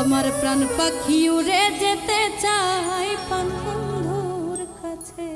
আমার প্রাণ পাখি উড়ে যেতে চাই বন্ধুর কাছে।